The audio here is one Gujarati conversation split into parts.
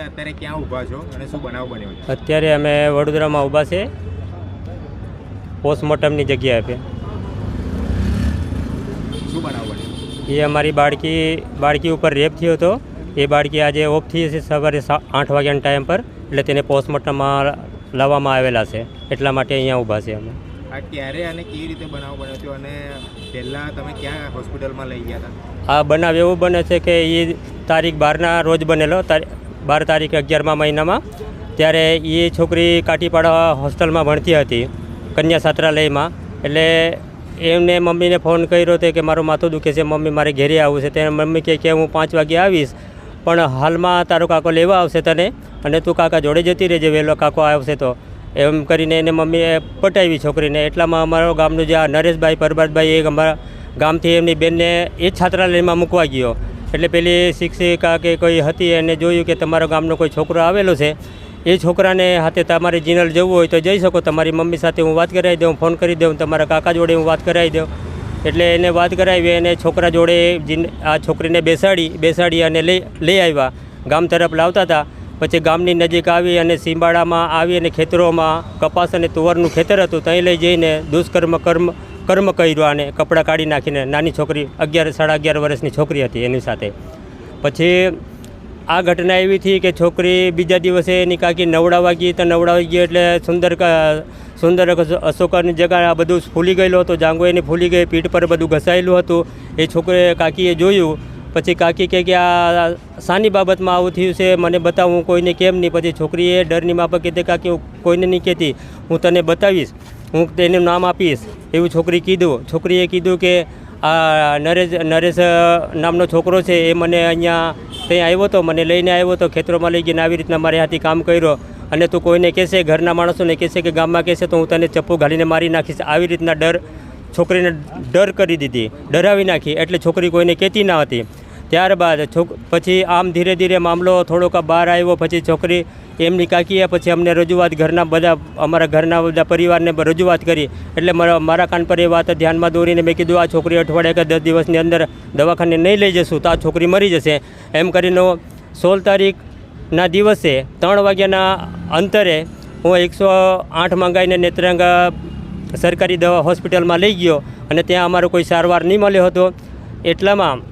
અત્યારે ક્યાં ઊભા છો અને શું બનાવ બન્યો છે? અત્યારે અમે વડોદરામાં ઊભા છે. પોસ્ટમોર્ટમની જગ્યાએ આપે. શું બનાવ બન્યો? એ અમારી બાળકી બાળકી ઉપર રેપ થયો હતો. એ બાળકી આજે ઓફ થઈ છે સવારે આઠ વાગ્યાના ટાઈમ પર એટલે તેને પોસ્ટમોર્ટમમાં લાવવામાં આવેલા છે. એટલા માટે અહીંયા ઊભા છે અમે. આ ક્યારે અને કેવી રીતે બનાવ બન્યો હતો અને પહેલાં તમે ક્યાં હોસ્પિટલમાં લઈ ગયા હતા? આ બનાવ એવું બને છે કે એ તારીખ બારના રોજ બનેલો તારી- બાર તારીખ અગિયારમા મહિનામાં, ત્યારે એ છોકરી કાટીપાડા હોસ્ટેલમાં ભણતી હતી, કન્યા છાત્રાલયમાં. એટલે એમને મમ્મીને ફોન કર્યો હતો કે મારું માથું દુખે છે, મમ્મી મારે ઘેરે આવવું છે. ત્યારે મમ્મી કહે કે હું પાંચ વાગે આવીશ, પણ હાલમાં તારો કાકો લેવા આવશે તને અને તું કાકા જોડે જતી રહેજે, વહેલો કાકો આવશે તો. એમ કરીને એને મમ્મીએ પટાવી છોકરીને. એટલામાં અમારો ગામનું જે આ નરેશભાઈ પરબતભાઈ એ અમારા ગામથી એમની બેનને એ છાત્રાલયમાં મૂકવા ગયો. એટલે પેલી શિક્ષિકા કે કોઈ હતી એને જોયું કે તમારા ગામનો કોઈ છોકરો આવેલો છે, એ છોકરાને હાથે તમારે જીનલ જવું હોય તો જઈ શકો, તમારી મમ્મી સાથે હું વાત કરાવી દઉં, ફોન કરી દઉં, તમારા કાકા જોડે હું વાત કરાવી દઉં. એટલે એને વાત કરાવી અને છોકરા જોડે જીન, આ છોકરીને બેસાડી બેસાડી અને લઈ લઈ આવ્યા. ગામ તરફ લાવતા હતા. પછી ગામની નજીક આવી અને સીંબાડામાં આવી અને ખેતરોમાં કપાસ અને તુવરનું ખેતર હતું ત્યાં લઈ જઈને દુષ્કર્મ કર્મ કર્મ કર્યું અને કપડાં કાઢી નાખીને નાની છોકરી અગિયાર સાડા અગિયાર વર્ષની છોકરી હતી એની સાથે. પછી આ ઘટના એવી થઈ કે છોકરી બીજા દિવસે એની કાકી નવડાવવા ગઈ તો નવડાવી ગઈ એટલે સુંદર સુંદર અશ- અશોકની જગ્યા આ બધું ફૂલી ગયેલું હતું જાંગો એની ફૂલી ગઈ, પીઠ પર બધું ઘસાયેલું હતું. એ છોકરીએ કાકીએ જોયું. પછી કાકી કહે કે, આ શાની બાબતમાં આવું થયું છે, મને બતાવું કોઈને કેમ નહીં. પછી છોકરીએ ડરની માફક કીધે, કાકી, હું કોઈને નહીં કહેતી, હું તને બતાવીશ. હું તેનું નામ આપીશ. એવું છોકરી કીધું. છોકરીએ કીધું કે, આ નરેશ નરેશ નામનો છોકરો છે, એ મને અહીંયા ત્યાં આવ્યો હતો મને લઈને આવ્યો હતો ખેતરોમાં લઈ ગઈને આવી રીતના મારે હાથી કામ કર્યો. અને તું કોઈને કહેશે, ઘરના માણસોને કહેશે કે ગામમાં કહેશે તો હું તને ચપ્પુ ઘાલીને મારી નાખીશ. આવી રીતના ડર છોકરીને ડર કરી દીધી. ડરાવી નાખી. એટલે છોકરી કોઈને કહેતી ના હતી. ત્યારબાદ છોક, પછી આમ ધીરે ધીરે મામલો થોડોક બહાર આવ્યો, પછી છોકરી એમની કાકીએ પછી અમને રજૂઆત ઘરના બધા, અમારા ઘરના બધા પરિવારને રજૂઆત કરી. એટલે મારા કાન પર એ વાત ધ્યાનમાં દોરીને મેં કીધું, આ છોકરી અઠવાડિયા કે દસ દિવસની અંદર દવાખાને નહીં લઈ જશું, તો આ છોકરી મરી જશે. એમ કરીને સોળ તારીખના દિવસે ત્રણ વાગ્યાના અંતરે હું એકસો આઠ મંગાવીને નેત્રંગ સરકારી દવા હોસ્પિટલમાં લઈ ગયો અને ત્યાં અમારો કોઈ સારવાર નહીં મળ્યો હતો. એટલામાં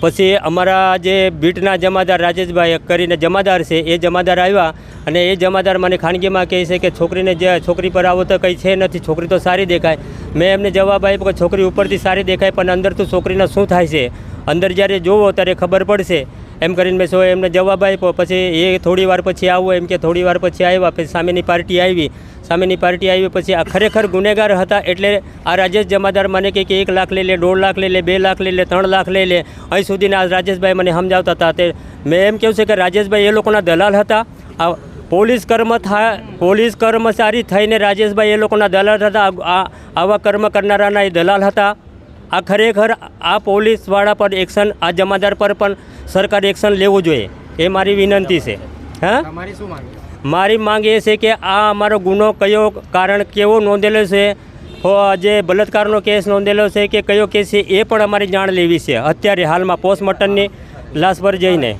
પછી અમારા જે બીટના જમાદાર રાજેશભાઈ કરીને જમાદાર છે, એ જમાદાર આવ્યા અને એ જમાદાર મને ખાનગીમાં કહે છે કે છોકરીને જે છોકરી પર આવો તો કંઈ છે નથી, છોકરી તો સારી દેખાય. મેં એમને જવાબ આપ્યો કે છોકરી ઉપરથી સારી દેખાય, પણ અંદર તો છોકરીને શું થાય છે? અંદર જ્યારે જોવો ત્યારે ખબર પડશે. એમ કરીને મેં એમને જવાબ આપ્યો. પછી એ થોડી પછી આવો, એમ કે થોડી પછી આવ્યા, પછી સામેની પાર્ટી આવી. સામેની પાર્ટી આવી પછી આ ખરેખર ગુનેગાર હતા એટલે આ રાજેશ જમાદાર મને કહે કે એક લાખ લઈ લે, દોઢ લાખ લઈ લે, બે લાખ લઈ લે, ત્રણ લાખ લઈ લે. અહીં સુધીના આ રાજેશભાઈ મને સમજાવતા હતા. તે મેં એમ કહ્યું છે કે રાજેશભાઈ એ લોકોના દલાલ હતા. આ પોલીસ કર્મ થા, પોલીસ કર્મચારી થઈને રાજેશભાઈ એ લોકોના દલાલ હતા. આવા કર્મ કરનારાના એ દલાલ હતા. આ ખરેખર આ પોલીસવાળા પર એક્શન, આ જમાદાર પર પણ સરકારે એક્શન લેવું જોઈએ. એ મારી વિનંતી છે. હા? તમારી શું માંગ મારી માંગ એ છે કે આ અમારો ગુનો કયો કારણ કેવો નોંધેલો છે? હો જે બલાત્કારનો કેસ નોંધેલો છે કે કયો કેસ છે એ પણ અમારી જાણ લેવી છે. અત્યારે હાલમાં પોસ્ટમોર્ટમની લાશ પર જઈને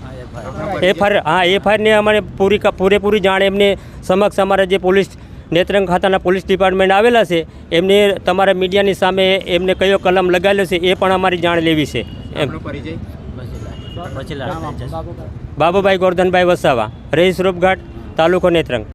એફઆઈઆર હા એફઆઈઆરની અમારે પૂરી પૂરેપૂરી જાણ એમને સમક્ષ અમારા જે પોલીસ નેત્રંગ ખાતાના પોલીસ ડિપાર્ટમેન્ટ આવેલા છે એમને તમારા મીડિયાની સામે એમને કયો કલમ લગાવેલો છે એ પણ અમારી જાણ લેવી છે. એમ. બાબુભાઈ ગોરધનભાઈ વસાવા રહીશ રૂપઘાટ. તાલુકો નેત્રંગ.